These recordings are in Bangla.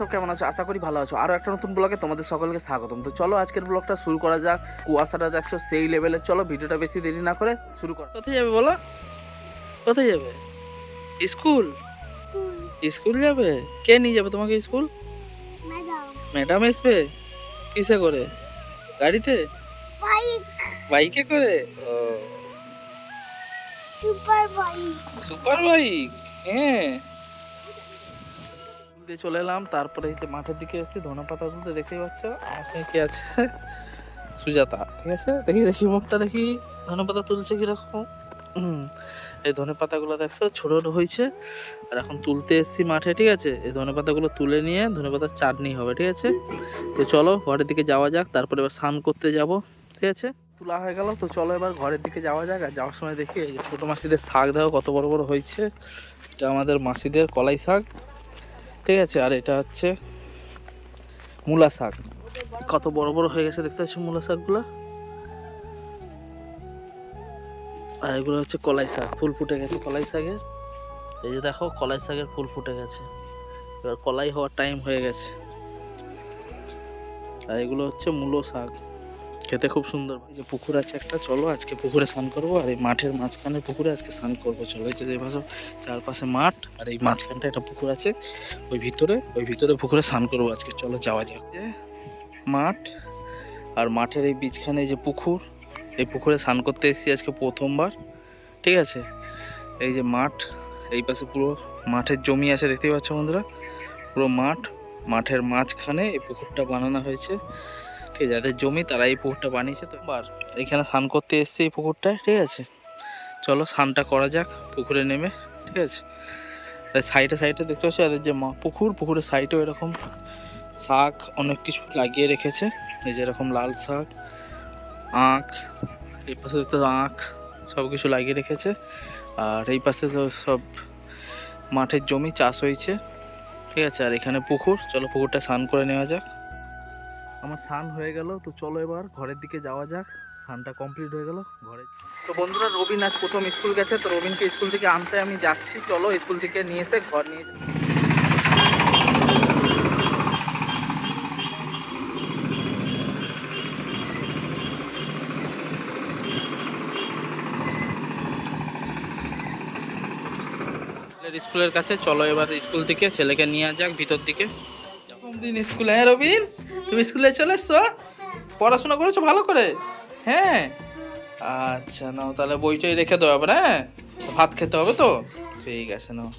সব কেমন আছো? আশা করি ভালো আছো। আরও একটা নতুন ব্লগে তোমাদের সকলকে স্বাগতম। তো চলো আজকের ব্লগটা শুরু করা যাক। কুয়াশাটা দেখছ, সেই লেভেলে চলো, ভিডিওটা বেশি দেরি না করে শুরু করো কোথায় যাবে বলো? কোথায় যাবে? স্কুল? স্কুল যাবে? কে নিয়ে যাবে তোমাকে স্কুল? ম্যাডাম আসবে কিসে করে? গাড়িতে? বাইকে করে? ও। সুপার বাইক সুপার বাইক হ্যাঁ। দিয়ে চলে এলাম, তারপরে এই যে মাঠের দিকে এসেছি, ধনে পাতা তুলতে দেখতেই পাচ্ছ। আমার সঙ্গে কে আছে? সুজাতা, ঠিক আছে? দেখি দেখি, মুখটা দেখি। ধনে পাতা তুলছে কীরকম? এই ধনে পাতাগুলো দেখছ? ছোট ছোট হয়েছে। আর এখন তুলতে এসেছি মাঠে, ঠিক আছে? এই ধনে পাতাগুলো তুলে নিয়ে ধনে পাতার চাটনি হবে, ঠিক আছে? তো চলো, ঘরের দিকে যাওয়া যাক, তারপরে এবার স্নান করতে যাব, ঠিক আছে? তোলা হয়ে গেল, তো চলো এবার ঘরের দিকে যাওয়া যাক। আর যাওয়ার সময় দেখি এই যে ছোটো মাসিদের শাক, দেখো কত বড় বড় হয়েছে। এটা আমাদের মাসিদের কলাই শাক, ঠিক আছে? আর এটা হচ্ছে মূলা শাক। কত বড় বড় হয়ে গেছে, দেখতে পাচ্ছ মূলা শাকগুলো? আর এগুলো হচ্ছে কলাই শাক। ফুল ফুটে গেছে কলাই শাকের। এই যে দেখো, কলাই শাকের ফুল ফুটে গেছে। এবার কলাই হওয়ার টাইম হয়ে গেছে। আর এগুলো হচ্ছে মূলো শাক। খেতে খুব সুন্দর। এই যে পুকুর আছে একটা, চলো আজকে পুকুরে স্নান করব। আর এই মাঠের মাঝখানে পুকুরে আজকে স্নান করব। চলো, এই যে দেখো চারপাশে মাঠ। আর এই মাঝখানটা একটা পুকুর আছে। ওই ভিতরে ওই ভিতরে পুকুরে স্নান করব আজকে। চলো, যাওয়া যাক। যে মাঠ। আর মাঠের এই বীজখানে যে পুকুর। এই পুকুরে স্নান করতে এসেছি আজকে প্রথমবার, ঠিক আছে? এই যে মাঠ, এই পাশে পুরো মাঠের জমি আছে, দেখতেই পাচ্ছ বন্ধুরা? পুরো মাঠ, মাঠের মাঝখানে এই পুকুরটা বানানো হয়েছে। ঠিক আছে, যাদের জমি তারা এই পুকুরটা বানিয়েছে। তো বার এখানে স্নান করতে এসছে এই পুকুরটায়, ঠিক আছে? চলো স্নানটা করা যাক, পুকুরে নেমে, ঠিক আছে? সাইডে সাইডে দেখতে পাচ্ছি আর যে মা পুকুর, পুকুরের সাইডেও এরকম শাক অনেক কিছু লাগিয়ে রেখেছে। এই যে এরকম লাল শাক আখ, এই পাশে তো আখ সব কিছু লাগিয়ে রেখেছে। আর এই পাশে তো সব মাঠের জমি চাষ হয়েছে। ঠিক আছে, আর এখানে পুকুর। চলো পুকুরটা স্নান করে নেওয়া যাক। আমার স্নান হয়ে গেল, তো চলো এবার ঘরের দিকে যাওয়া যাক। স্নানটা কমপ্লিট হয়ে গেল ঘরে তো বন্ধুরা, রবিন আজ প্রথম স্কুল গেছে, তো রবিনকে স্কুল থেকে আনতে আমি যাচ্ছি। চলো স্কুল থেকে নিয়ে এসে ঘর নিয়ে স্কুলের কাছে। চলো এবার স্কুল থেকে ছেলেকে নিয়ে যাক ভিতর দিকে। দিন স্কুলে? হ্যাঁ রবিন, তুমি স্কুলে চলে এসছো? পড়াশোনা করেছ ভালো করে? হ্যাঁ? আচ্ছা নাও তাহলে বইটাই রেখে দেবো এবার হ্যাঁ? ভাত খেতে হবে তো? ঠিক আছে, নাও।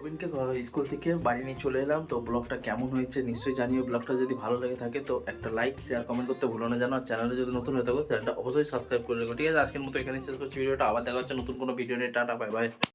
রবিনকে স্কুল থেকে বাড়ি নিয়ে চলে এলাম, তো ব্লগটা কেমন হয়েছে নিশ্চয়ই জানিও। ব্লগটা যদি ভালো লেগে থাকে তো একটা লাইক শেয়ার কমেন্ট করতে ভুলো না জানো। আর চ্যানেলে যদি নতুন হয়ে থাকো চ্যানেলটা অবশ্যই সাবস্ক্রাইব করে রেখো। ঠিক আছে, আজকের মতো এখানে শেষ করছি। ভিডিওটা আবার দেখা হচ্ছে নতুন কোনো ভিডিও নিয়ে। Tata bye bye